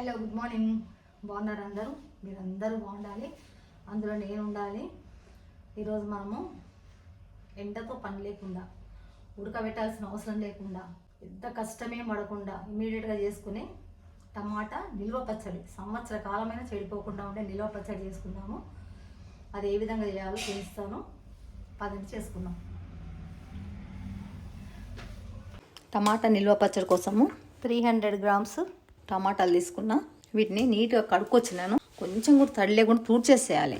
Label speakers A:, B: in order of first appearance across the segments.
A: Hello good morning బాగున్నారు అందరూ? మీరందరూ బాగుండాలి. అందులో నేను ఉండాలి. ఈరోజు మనము ఎండతో పని లేకుండా ఉడకబెట్టాల్సిన అవసరం లేకుండా పెద్ద కష్టమే పడకుండా ఇమీడియట్గా చేసుకుని టమాటా నిల్వ పచ్చడి సంవత్సర కాలమైన చెడిపోకుండా ఉండే నిల్వ పచ్చడి చేసుకుందాము. అది ఏ విధంగా చేయాలో తెలుస్తాను పదండి చేసుకుందాం. టమాటా నిల్వ పచ్చడి కోసము త్రీ హండ్రెడ్ గ్రామ్స్ టమాటాలు తీసుకున్నా వీటిని నీట్గా కడుక్కొచ్చినాను. కొంచెం కూడా తడి లేకుండా తుడిచేసేయాలి.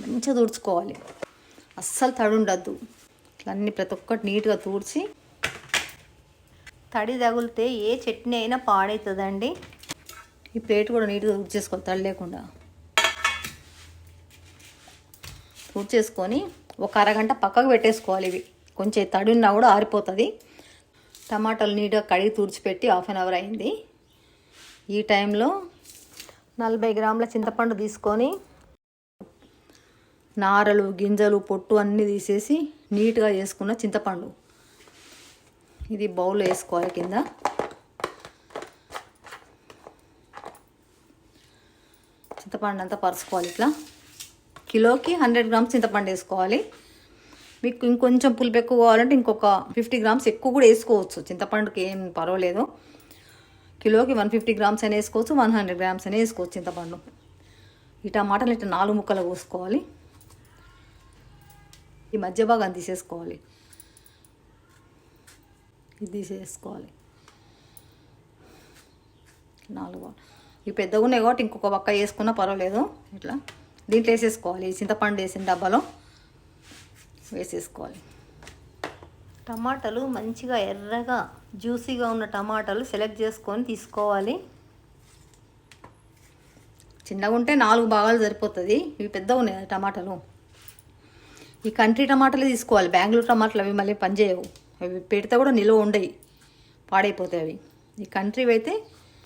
A: మంచిగా తుడుచుకోవాలి. అస్సలు తడి ఉండద్దు. ఇట్లా ప్రతి ఒక్కటి నీట్గా తుడిచి తడి తగిలితే ఏ చట్నీ అయినా పాడవుతుందండి ఈ ప్లేట్ కూడా నీట్గా తుడిచేసుకోవాలి తడి లేకుండా. తూడ్చేసుకొని ఒక అరగంట పక్కకు పెట్టేసుకోవాలి ఇవి. కొంచెం తడి ఉన్నా కూడా ఆరిపోతుంది. టమాటాలు నీట్గా కడిగి తుడిచిపెట్టి హాఫ్ అన్ అవర్ అయింది. ఈ టైంలో నలభై గ్రాముల చింతపండు తీసుకొని నారలు గింజలు పొట్టు అన్నీ తీసేసి నీట్గా చేసుకున్న చింతపండు. ఇది బౌల్ వేసుకోవాలి కింద. చింతపండు అంతా పరుచుకోవాలి ఇట్లా. కిలోకి హండ్రెడ్ గ్రామ్స్ చింతపండు వేసుకోవాలి. మీకు ఇంకొంచెం పులుపు ఎక్కువ కావాలంటే ఇంకొక ఫిఫ్టీ గ్రామ్స్ ఎక్కువ కూడా వేసుకోవచ్చు. చింతపండుకి ఏం పర్వాలేదు. కిలోకి వన్ ఫిఫ్టీ గ్రామ్స్ అయినా వేసుకోవచ్చు వన్ హండ్రెడ్ గ్రామ్స్ అయినా వేసుకోవచ్చు చింతపండు. ఈ టమాటాలు ఇట్లా నాలుగు ముక్కలు కోసుకోవాలి. ఈ మధ్య భాగం తీసేసుకోవాలి. ఇది తీసేసుకోవాలి. నాలుగు ఈ పెద్దగా ఉన్నాయి కాబట్టి ఇంకొక పక్క వేసుకున్నా పర్వాలేదు. ఇట్లా దీంట్లో వేసేసుకోవాలి. ఈ చింతపండు వేసిన డబ్బాలో వేసేసుకోవాలి. టమాటాలు మంచిగా ఎర్రగా జ్యూసీగా ఉన్న టమాటాలు సెలెక్ట్ చేసుకొని తీసుకోవాలి. చిన్నగా ఉంటే నాలుగు భాగాలు సరిపోతుంది. ఇవి పెద్దగా ఉన్నాయి టమాటాలు. ఈ కంట్రీ టమాటాలు తీసుకోవాలి. బెంగళూరు టమాటాలు అవి మళ్ళీ పనిచేయవు అవి పెడితే కూడా నిలువ ఉండవు పాడైపోతాయి అవి. ఈ కంట్రీ అయితే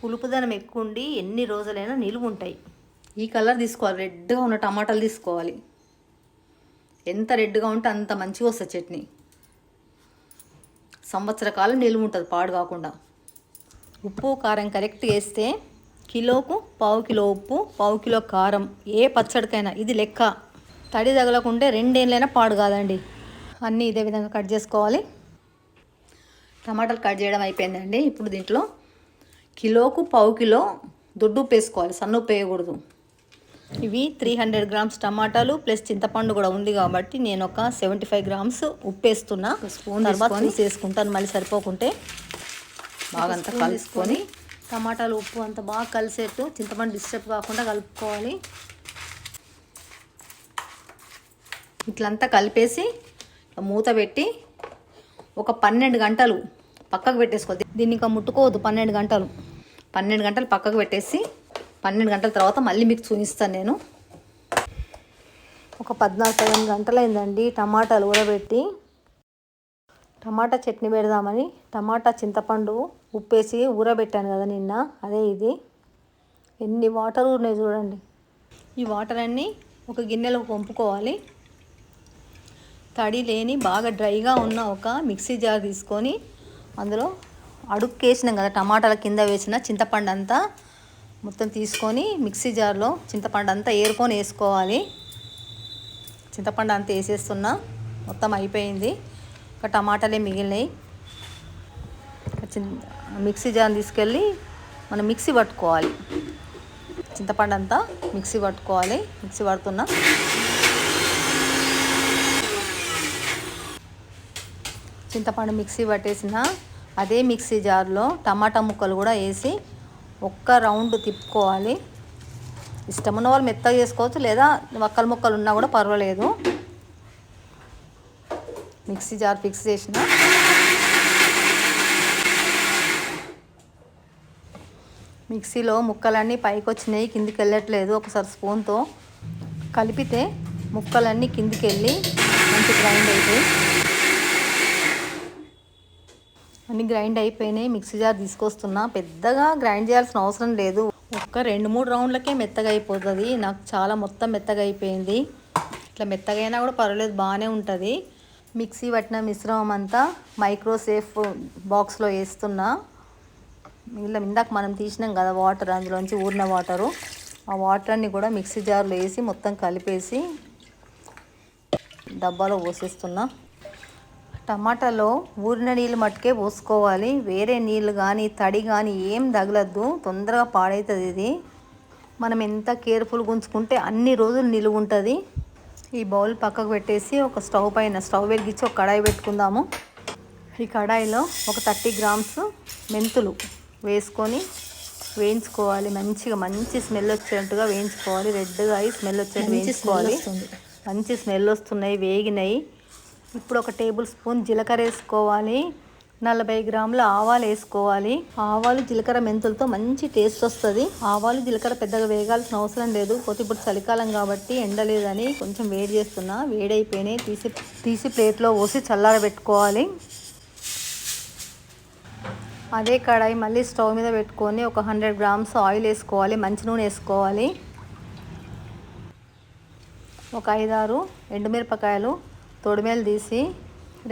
A: పులుపుదనం ఎక్కువ ఉండి ఎన్ని రోజులైనా నిలువ ఉంటాయి. ఈ కలర్ తీసుకోవాలి. రెడ్గా ఉన్న టమాటాలు తీసుకోవాలి. ఎంత రెడ్గా ఉంటే అంత మంచిగా వస్తుంది చట్నీ. సంవత్సర కాలం నిలువ ఉంటుంది పాడు కాకుండా. ఉప్పు కారం కరెక్ట్ వేస్తే కిలోకు పావు కిలో ఉప్పు పావు కిలో కారం ఏ పచ్చడికైనా. ఇది లెక్క. తడి తగలకుంటే రెండేళ్ళైనా పాడు కాదండి. అన్నీ ఇదే విధంగా కట్ చేసుకోవాలి. టమాటాలు కట్ చేయడం అయిపోయిందండి. ఇప్పుడు దీంట్లో కిలోకు పావు కిలో దొడ్డు ఉప్పు వేసుకోవాలి. సన్న ఉప్పు వేయకూడదు. ఇవి త్రీ హండ్రెడ్ గ్రామ్స్ టమాటాలు ప్లస్ చింతపండు కూడా ఉంది కాబట్టి నేను ఒక సెవెంటీ ఫైవ్ గ్రామ్స్ ఉప్పు వేస్తున్నా స్పూన్ తర్వాత వేసుకుంటాను మళ్ళీ సరిపోకుంటే. బాగా అంతా కలుసుకొని టమాటాలు ఉప్పు అంతా బాగా కలిసేట్టు చింతపండు డిస్టర్బ్ కాకుండా కలుపుకోవాలి. ఇట్లంతా కలిపేసి మూత పెట్టి ఒక పన్నెండు గంటలు పక్కకు పెట్టేసుకోవాలి. దీన్ని ఇంకా ముట్టుకోవద్దు పన్నెండు గంటలు. పన్నెండు గంటలు పక్కకు పెట్టేసి పన్నెండు గంటల తర్వాత మళ్ళీ మీకు చూపిస్తాను నేను. ఒక పద్నాలుగు పదిహేను గంటలైందండి టమాటాలు ఊరబెట్టి. టమాటా చట్నీ పెడదామని టమాటా చింతపండు ఉప్పేసి ఊరబెట్టాను కదా నిన్న అదే ఇది. ఎన్ని వాటర్ ఉన్నాయి చూడండి. ఈ వాటర్ అన్నీ ఒక గిన్నెలో పంపుకోవాలి తడి లేని బాగా డ్రైగా ఉన్న ఒక మిక్సీ జార్ తీసుకొని అందులో అడుక్కేసినాం కదా టమాటాల కింద వేసిన చింతపండు అంతా మొత్తం తీసుకొని మిక్సీ జార్లో చింతపండు అంతా ఏరుకొని వేసుకోవాలి. చింతపండు అంతా వేసేస్తున్నా. మొత్తం అయిపోయింది. ఒక టమాటాలే మిగిలినాయి. మిక్సీ జార్ తీసుకెళ్ళి మనం మిక్సీ పట్టుకోవాలి. చింతపండు అంతా మిక్సీ పట్టుకోవాలి. మిక్సీ పడుతున్నా. చింతపండు మిక్సీ పట్టేసిన అదే మిక్సీ జార్లో టమాటా ముక్కలు కూడా వేసి ఒక్క రౌండ్ తిప్పుకోవాలి. ఇష్టం ఉన్న వాళ్ళు మెత్తగా చేసుకోవచ్చు లేదా వక్కలు ముక్కలు ఉన్నా కూడా పర్వాలేదు. మిక్సీ జార్ ఫిక్స్ చేసిన. మిక్సీలో ముక్కలన్నీ పైకి వచ్చినాయి కిందికి వెళ్ళట్లేదు ఒకసారి స్పూన్తో. కలిపితే ముక్కలన్నీ కిందికి వెళ్ళి మంచి గ్రైండ్ అవుతాయి అన్ని గ్రైండ్ అయిపోయినాయి మిక్సీ జార్ తీసుకొస్తున్నా. పెద్దగా గ్రైండ్ చేయాల్సిన అవసరం లేదు. ఒక్క రెండు మూడు రౌండ్లకే మెత్తగా అయిపోతుంది. నాకు చాలా మొత్తం మెత్తగా అయిపోయింది. ఇట్లా మెత్తగా అయినా కూడా పర్వాలేదు బాగానే ఉంటుంది. మిక్సీ పట్టిన మిశ్రమం అంతా మైక్రోసేఫ్ బాక్స్లో వేస్తున్నా. ఇలా ఇందాక మనం తీసినాం కదా వాటర్ అందులోంచి ఊరిన వాటరు. ఆ వాటర్ని కూడా మిక్సీ జార్లో వేసి మొత్తం కలిపేసి డబ్బాలో పోసేస్తున్నా. టమాటాలో ఊరిన నీళ్ళు మట్టుకే పోసుకోవాలి. వేరే నీళ్ళు కానీ తడి కానీ ఏం తగలద్దు. తొందరగా పాడవుతుంది ఇది. మనం ఎంత కేర్ఫుల్గా ఉంచుకుంటే అన్ని రోజులు నిలువ ఉంటుంది. ఈ బౌల్ పక్కకు పెట్టేసి ఒక స్టవ్ పైన స్టవ్ వెలిగించి ఒక కడాయి పెట్టుకుందాము. ఈ కడాయిలో ఒక థర్టీ గ్రామ్స్ మెంతులు వేసుకొని వేయించుకోవాలి. మంచిగా మంచి స్మెల్ వచ్చేట్టుగా వేయించుకోవాలి. రెడ్గా అయి స్మెల్ వచ్చేట్టు వేయించుకోవాలి. మంచి స్మెల్ వస్తున్నాయి వేగినాయి. ఇప్పుడు ఒక టేబుల్ స్పూన్ జీలకర్ర వేసుకోవాలి. నలభై గ్రాముల ఆవాలు వేసుకోవాలి. ఆవాలు జీలకర్ర మెంతులతో మంచి టేస్ట్ వస్తుంది. ఆవాలు జీలకర్ర పెద్దగా వేగాల్సిన అవసరం లేదు. పోతే ఇప్పుడు చలికాలం కాబట్టి ఎండ లేదని కొంచెం వేడి చేస్తున్నా. వేడైపోయినాయి. తీసి తీసి ప్లేట్లో పోసి చల్లారబెట్టుకోవాలి. అదే కడాయి మళ్ళీ స్టవ్ మీద పెట్టుకొని ఒక హండ్రెడ్ గ్రామ్స్ ఆయిల్ వేసుకోవాలి. మంచి నూనె వేసుకోవాలి. ఒక ఐదారు ఎండుమిరపకాయలు తొడిమేలు తీసి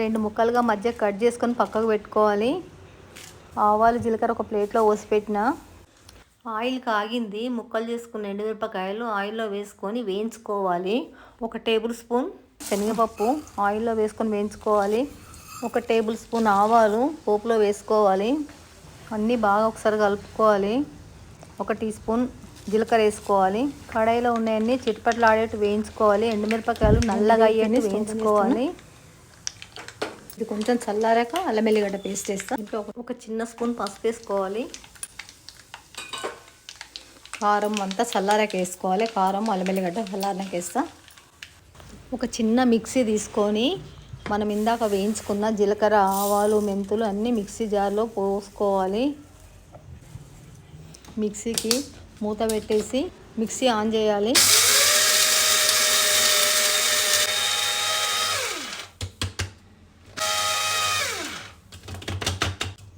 A: రెండు ముక్కలుగా మధ్య కట్ చేసుకొని పక్కకు పెట్టుకోవాలి. ఆవాలు జీలకర్ర ఒక ప్లేట్లో పోసి పెట్టిన. ఆయిల్ కాగింది ముక్కలు చేసుకున్న ఎండుమిరపకాయలు ఆయిల్లో వేసుకొని వేయించుకోవాలి. ఒక టేబుల్ స్పూన్ శనగపప్పు ఆయిల్లో వేసుకొని వేయించుకోవాలి. ఒక టేబుల్ స్పూన్ ఆవాలు పోపులో వేసుకోవాలి. అన్నీ బాగా ఒకసారి కలుపుకోవాలి. ఒక టీ స్పూన్ జీలకర్ర వేసుకోవాలి. కడాయిలో ఉన్నాయన్నీ చిట్పట్లు ఆడేట్టు వేయించుకోవాలి. ఎండుమిరపకాయలు నల్లగా అయ్యేది వేయించుకోవాలి. ఇది కొంచెం చల్లారాక అల్లం వెల్లిగడ్డ పేస్ట్ వేస్తాం. ఇంట్లో ఒక చిన్న స్పూన్ పసుపు వేసుకోవాలి. కారం అంతా చల్లారాక వేసుకోవాలి. కారం అల్లం వెల్లిగడ్డ చల్లారాక వేస్తా. ఒక చిన్న మిక్సీ తీసుకొని మనం ఇందాక వేయించుకున్న జీలకర్ర ఆవాలు మెంతులు అన్నీ మిక్సీ జార్లో పోసుకోవాలి. మిక్సీకి మూత పెట్టేసి మిక్సీ ఆన్ చేయాలి.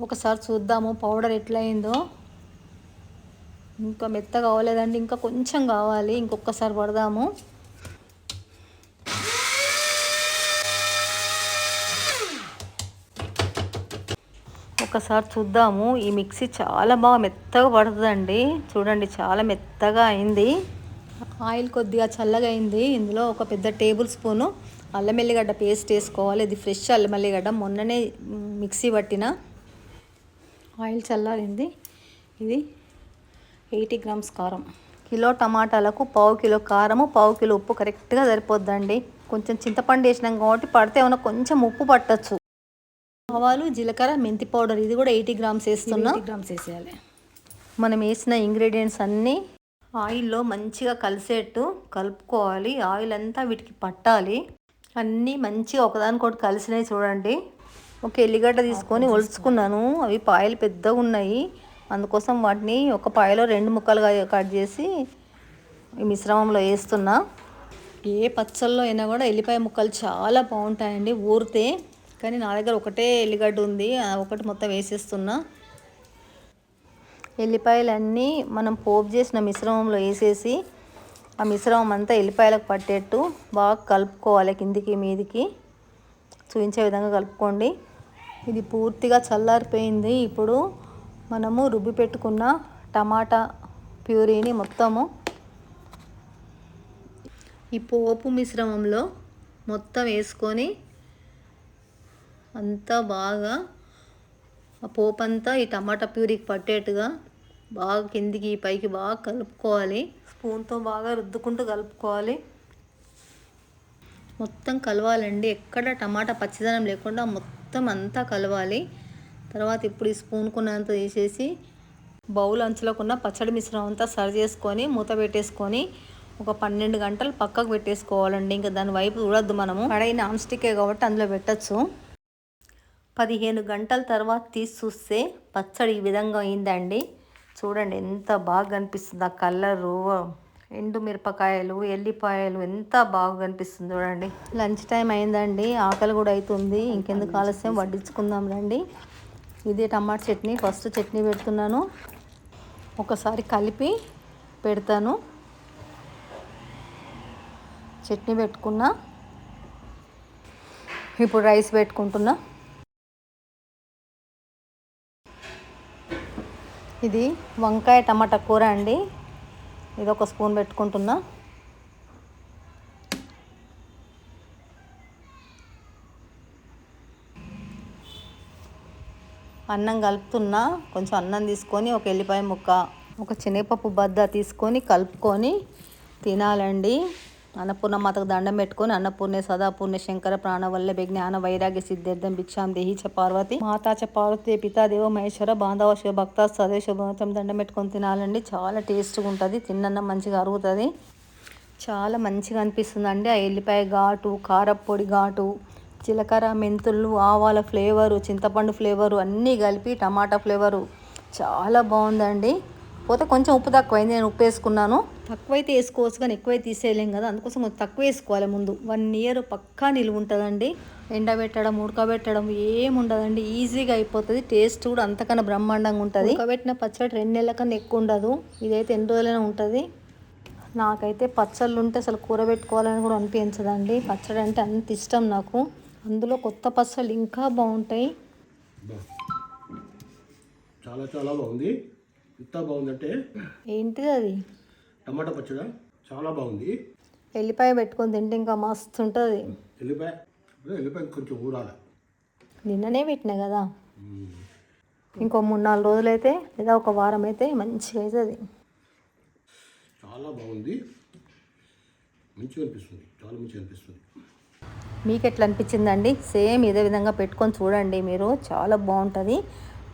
A: ఒకసారి చూద్దాము పౌడర్ ఎట్లయిందో. ఇంకా మెత్తగా అవ్వలేదండి ఇంకా కొంచెం కావాలి ఇంకొకసారి పడదాము. ఒకసారి చూద్దాము. ఈ మిక్సీ చాలా బాగా మెత్తగా పడుతుందండి. చూడండి చాలా మెత్తగా అయింది. ఆయిల్ కొద్దిగా చల్లగా అయింది. ఇందులో ఒక పెద్ద టేబుల్ స్పూను అల్లం ఎల్లిగడ్డ పేస్ట్ వేసుకోవాలి. ఇది ఫ్రెష్ అల్లం ఎల్లిగడ్డ. మొన్ననే మిక్సీ పట్టిన ఆయిల్ చల్లారింది. ఇది ఎయిటీ గ్రామ్స్ కారం. కిలో టమాటాలకు పావు కిలో కారము పావు కిలో ఉప్పు కరెక్ట్గా సరిపోద్దండి. కొంచెం చింతపండు వేసినాం కాబట్టి పడితే ఏమైనా కొంచెం ఉప్పు పట్టచ్చు. ఆవాలు జీలకర్ర మెంతి పౌడర్ ఇది కూడా ఎయిటీ గ్రామ్స్ వేస్తున్నా. గ్రామ్స్ వేసేయాలి. మనం వేసిన ఇంగ్రీడియంట్స్ అన్నీ ఆయిల్లో మంచిగా కలిసేట్టు కలుపుకోవాలి. ఆయిల్ అంతా వీటికి పట్టాలి. అన్నీ మంచిగా ఒకదానికొకటి కలిసినాయి చూడండి. ఒక ఎల్లిగడ్డ తీసుకొని ఒలుచుకున్నాను. అవి పాయలు పెద్దగా ఉన్నాయి. అందుకోసం వాటిని ఒక పాయలో రెండు ముక్కలుగా కట్ చేసి ఈ మిశ్రమంలో వేస్తున్నా. ఏ పచ్చళ్ళలో అయినా కూడా ఎల్లిపాయ ముక్కలు చాలా బాగుంటాయండి. ఊరితే కానీ నా దగ్గర ఒకటే ఎల్లిగడ్డ ఉంది. ఒకటి మొత్తం వేసేస్తున్నా. ఎల్లిపాయలన్నీ మనం పోపు చేసిన మిశ్రమంలో వేసేసి ఆ మిశ్రమం అంతా ఎల్లిపాయలకు పట్టేట్టు బాగా కలుపుకోవాలి కిందికి మీదికి. చూపించే విధంగా కలుపుకోండి. ఇది పూర్తిగా చల్లారిపోయింది. ఇప్పుడు మనము రుబ్బి పెట్టుకున్న టమాటా ప్యూరీని మొత్తము ఈ పోపు మిశ్రమంలో మొత్తం వేసుకొని అంతా బాగా ఆ పోపు అంతా ఈ టమాటా ప్యూరీకి పట్టేట్టుగా బాగా కిందికి పైకి బాగా కలుపుకోవాలి. స్పూన్తో బాగా రుద్దుకుంటూ కలుపుకోవాలి. మొత్తం కలవాలండి. ఎక్కడ టమాటా పచ్చిదనం లేకుండా మొత్తం అంతా కలవాలి. తర్వాత ఇప్పుడు ఈ స్పూన్ కొన్నంత తీసేసి బౌల్ అంచులోకున్న పచ్చడి మిశ్రమం అంతా సరి చేసుకొని మూత పెట్టేసుకొని ఒక పన్నెండు గంటలు పక్కకు పెట్టేసుకోవాలండి. ఇంకా దాని వైపు చూడొద్దు మనము. కడాయి నాన్ కాబట్టి అందులో పెట్టచ్చు. పదిహేను గంటల తర్వాత తీసి చూస్తే పచ్చడి ఈ విధంగా అయిందండి. చూడండి ఎంత బాగా కనిపిస్తుంది ఆ కలరు ఎండు మిరపకాయలు ఎల్లిపాయలు ఎంత బాగా కనిపిస్తుంది చూడండి. లంచ్ టైం అయిందండి ఆకలి కూడా అవుతుంది ఇంకెందుకు ఆలస్యం వడ్డించుకుందాం రండి. ఇది టమాటా చట్నీ ఫస్ట్ చట్నీ పెడుతున్నాను. ఒకసారి కలిపి పెడతాను. చట్నీ పెట్టుకున్నా. ఇప్పుడు రైస్ పెట్టుకుంటున్నా. ఇది వంకాయ టమాటా కూర అండి. ఇది ఒక స్పూన్ పెట్టుకుంటున్నా. అన్నం కలుపుతున్నా. కొంచెం అన్నం తీసుకొని ఒక ఎల్లిపాయ ముక్క ఒక శనగపప్పు బద్ద తీసుకొని కలుపుకొని తినాలండి. అన్నపూర్ణ మాతకు దండం పెట్టుకొని అన్నపూర్ణ సదాపూర్ణ శంకర ప్రాణవల్ల జ్ఞాన వైరాగ్య సిద్ధార్థం భిక్షాం దేహి చ పార్వతి. మాతా చ పార్వతి పితా దేవ మహేశ్వర బాంధవ శివ భక్త సదే శుభం దండం పెట్టుకొని తినాలండి. చాలా టేస్ట్గా ఉంటుంది తిన్నన్న మంచిగా అరుగుతుంది. చాలా మంచిగా అనిపిస్తుందండి ఆ ఎల్లిపాయ ఘాటు కారపొడి ఘాటు జీలకర్ర మెంతులు ఆవాల ఫ్లేవరు చింతపండు ఫ్లేవరు అన్నీ కలిపి టమాటా ఫ్లేవరు. చాలా బాగుందండి. పోతే కొంచెం ఉప్పు తక్కువైంది నేను ఉప్పు వేసుకున్నాను. తక్కువైతే వేసుకోవచ్చు కానీ ఎక్కువైతే తీసేయలేం కదా అందుకోసం కొంచెం తక్కువ వేసుకోవాలి ముందు. వన్ ఇయర్ పక్కా నిలువ ఉంటుందండి. ఎండబెట్టడం ఉడకబెట్టడం ఏముండదండి ఈజీగా అయిపోతుంది. టేస్ట్ కూడా అంతకన్నా బ్రహ్మాండంగా ఉంటుంది. ఉడకబెట్టిన పచ్చడి రెండు నెలల కన్నా ఎక్కువ ఉండదు. ఇదైతే ఎన్ని రోజులైనా ఉంటుంది. నాకైతే పచ్చళ్ళు ఉంటే అసలు కూర పెట్టుకోవాలని కూడా అనిపించదండి. పచ్చడి అంటే అంత ఇష్టం నాకు. అందులో కొత్త పచ్చళ్ళు ఇంకా బాగుంటాయి.
B: చాలా చాలా బాగుంది. ఎంత బాగుందంటే
A: ఏంటిది అది?
B: టమాటా పచ్చడి చాలా బాగుంది.
A: ఎల్లిపాయ పెట్టుకొని తింటే ఇంకా మస్తు ఉంటుంది.
B: ఎల్లిపాయ ఎల్లిపాయ కొంచెం ఊరాలి.
A: నిన్ననే పెట్టినా కదా. ఇంకో మూడు నాలుగు రోజులైతే లేదా ఒక వారం అయితే మంచిగా అవుతుంది
B: చాలా బాగుంది. మంచిగా అనిపిస్తుంది. చాలా మంచిగా అనిపిస్తుంది.
A: మీకు ఎట్లా అనిపించిందండి? సేమ్ ఇదే విధంగా పెట్టుకొని చూడండి మీరు. చాలా బాగుంటుంది.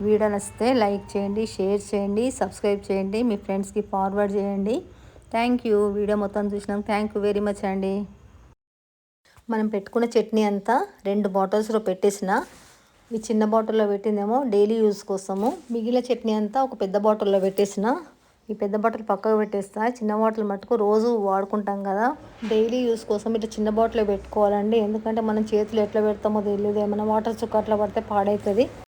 A: వీడియో నచ్చితే లైక్ చేయండి షేర్ చేయండి సబ్స్క్రైబ్ చేయండి మీ ఫ్రెండ్స్కి ఫార్వర్డ్ చేయండి. Thank you. వీడియో మొత్తం చూసినాం థ్యాంక్ యూ వెరీ మచ్ అండి. మనం పెట్టుకున్న చట్నీ అంతా రెండు బాటిల్స్లో పెట్టేసిన ఈ చిన్న బాటిల్లో పెట్టిందేమో డైలీ యూస్ కోసము. మిగిలిన చట్నీ అంతా ఒక పెద్ద బాటిల్లో పెట్టేసిన ఈ పెద్ద బాటిల్ పక్కకు పెట్టేస్తా. చిన్న బాటిల్ మటుకు రోజు వాడుకుంటాం కదా. డైలీ యూస్ కోసం ఇట్లా చిన్న బాటిల్ పెట్టుకోవాలండి. ఎందుకంటే మనం చేతులు ఎట్లా పెడతామో తెలియదు. ఏమైనా వాటర్ చుక్క అట్లా పడితే పాడవుతుంది